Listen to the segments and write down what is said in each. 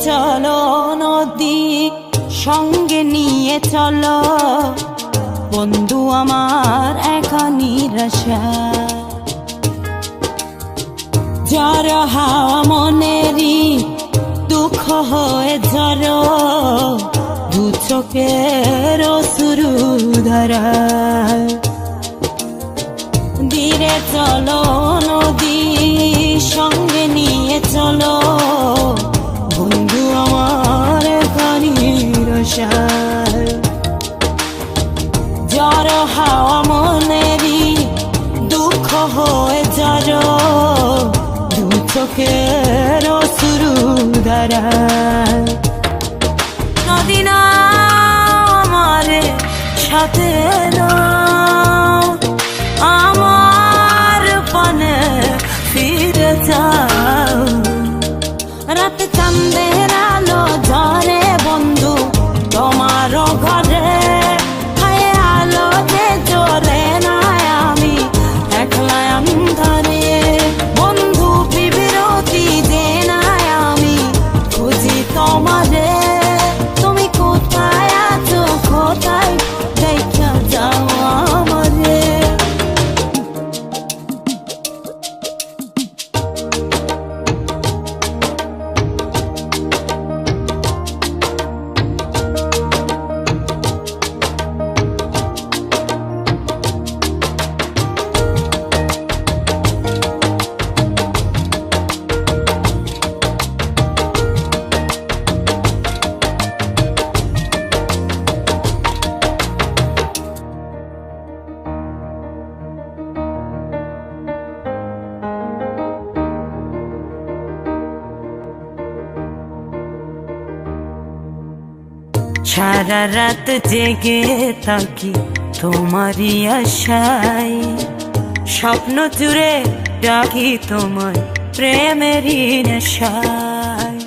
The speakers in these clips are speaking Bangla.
চলো নদী সঙ্গে নিয়ে চলো। বন্ধু আমার একা নিরাশা। জ্বর হাওয়া মনেরই দুঃখ হয়ে জ্বর। দু চোখের শুরু ধরা। ধীরে চলো নদী সঙ্গে নিয়ে চলো। নদী না সাথে নাও। সারা রাত জেগে থাকি তোমারই আশায়। স্বপ্ন জুড়ে ডাকি তোমার প্রেমেরই নেশায়।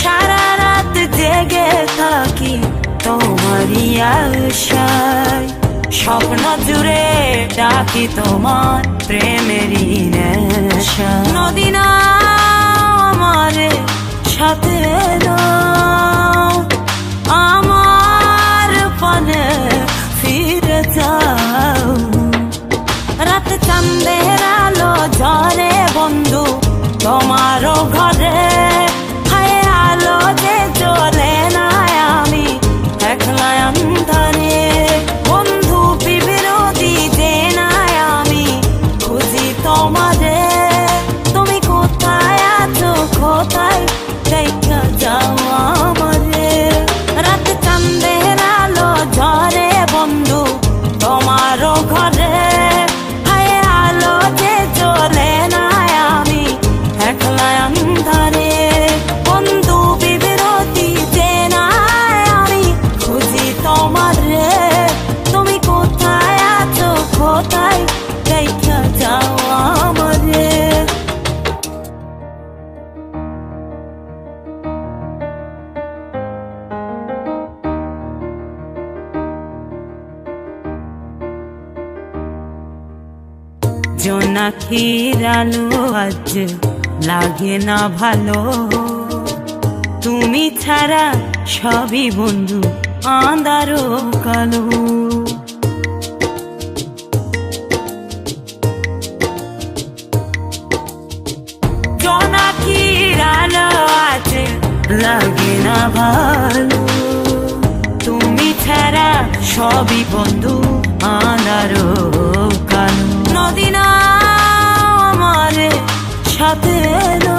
সারা রাত জেগে থাকি তোমারই আশায়। স্বপ্ন জুড়ে ডাকি তোমার প্রেমেরই নেশা তোমারও ঘরে জোনাকির আলো আজ লাগে না ভালো। তুমি ছাড়া সবই বন্ধু আন্দারো কালো। লাগে না ভালো। তুমি ছাড়া সবই বন্ধু আন্দারো কোনোদিন আমার সাথে না